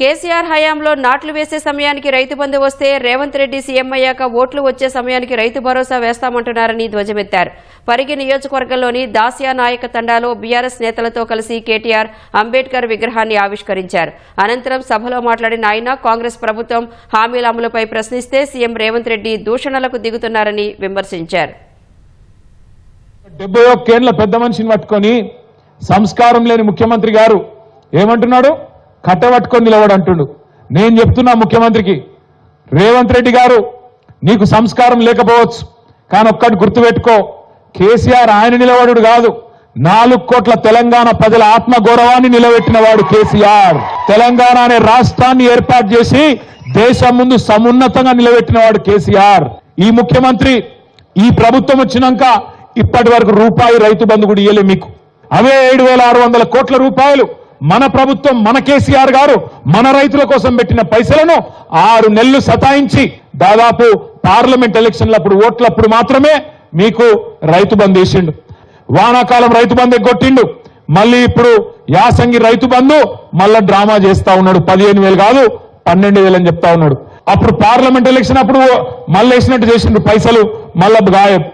కేసీఆర్ హయాంలో నాట్లు వేసే సమయానికి రైతు బంధు వస్తే రేవంత్ రెడ్డి సీఎం అయ్యాక ఓట్లు వచ్చే సమయానికి రైతు భరోసా వేస్తామంటున్నారని ధ్వజమెత్తారు. పరిగి నియోజకవర్గంలోని దాసియా నాయక తండాలో బీఆర్ఎస్ నేతలతో కలిసి కేటీఆర్ అంబేద్కర్ విగ్రహాన్ని ఆవిష్కరించారు. అనంతరం సభలో మాట్లాడిన ఆయన కాంగ్రెస్ ప్రభుత్వం హామీల అమలుపై ప్రశ్నిస్తే సీఎం రేవంత్ రెడ్డి దూషణలకు దిగుతున్నారని విమర్శించారు. డెబ్బై ఒక్కేళ్ళ పెద్ద మనిషిని పట్టుకొని సంస్కారం లేని ముఖ్యమంత్రి గారు ఏమంటున్నాడు? కట్టబట్టుకొని నిలవడు అంటుండు. నేను చెప్తున్నా ముఖ్యమంత్రికి రేవంత్ రెడ్డి గారు నీకు సంస్కారం లేకపోవచ్చు కానీ ఒక్కటి గుర్తుపెట్టుకో కేసీఆర్ ఆయన నిలబడు కాదు నాలుగు కోట్ల తెలంగాణ ప్రజల ఆత్మ గౌరవాన్ని నిలబెట్టిన వాడు కేసీఆర్. తెలంగాణ అనే రాష్ట్రాన్ని ఏర్పాటు చేసి దేశం ముందు సమున్నతంగా నిలబెట్టిన వాడు కేసీఆర్. ఈ ముఖ్యమంత్రి ఈ ప్రభుత్వం వచ్చినాక ఇప్పటి వరకు రూపాయి రైతు బంధు కూడా ఇయ్యలే మీకు. అవే ఏడు వేల ఆరు వందల కోట్ల రూపాయలు మన ప్రభుత్వం మన కేసీఆర్ గారు మన రైతుల కోసం పెట్టిన పైసలను ఆరు నెలలు సతాయించి దాదాపు పార్లమెంట్ ఎలక్షన్లప్పుడు ఓట్లప్పుడు మాత్రమే మీకు రైతు బంధు వేసిండు వానాకాలం రైతు బంధు ఎగ్గొట్టిండు మళ్ళీ ఇప్పుడు యాసంగి రైతు బంధు మళ్ళా డ్రామా చేస్తా ఉన్నాడు. పదిహేను వేలు కాదు పన్నెండు వేలు అని చెప్తా ఉన్నాడు. అప్పుడు పార్లమెంట్ ఎలక్షన్ అప్పుడు మళ్ళీ వేసినట్టు చేసిండు పైసలు మళ్ళా గాయం.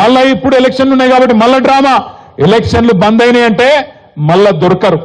మళ్ళా ఇప్పుడు ఎలక్షన్లు ఉన్నాయి కాబట్టి మళ్ళా డ్రామా. ఎలక్షన్లు బంద్ అయినాయి అంటే మళ్ళా దొరకరు.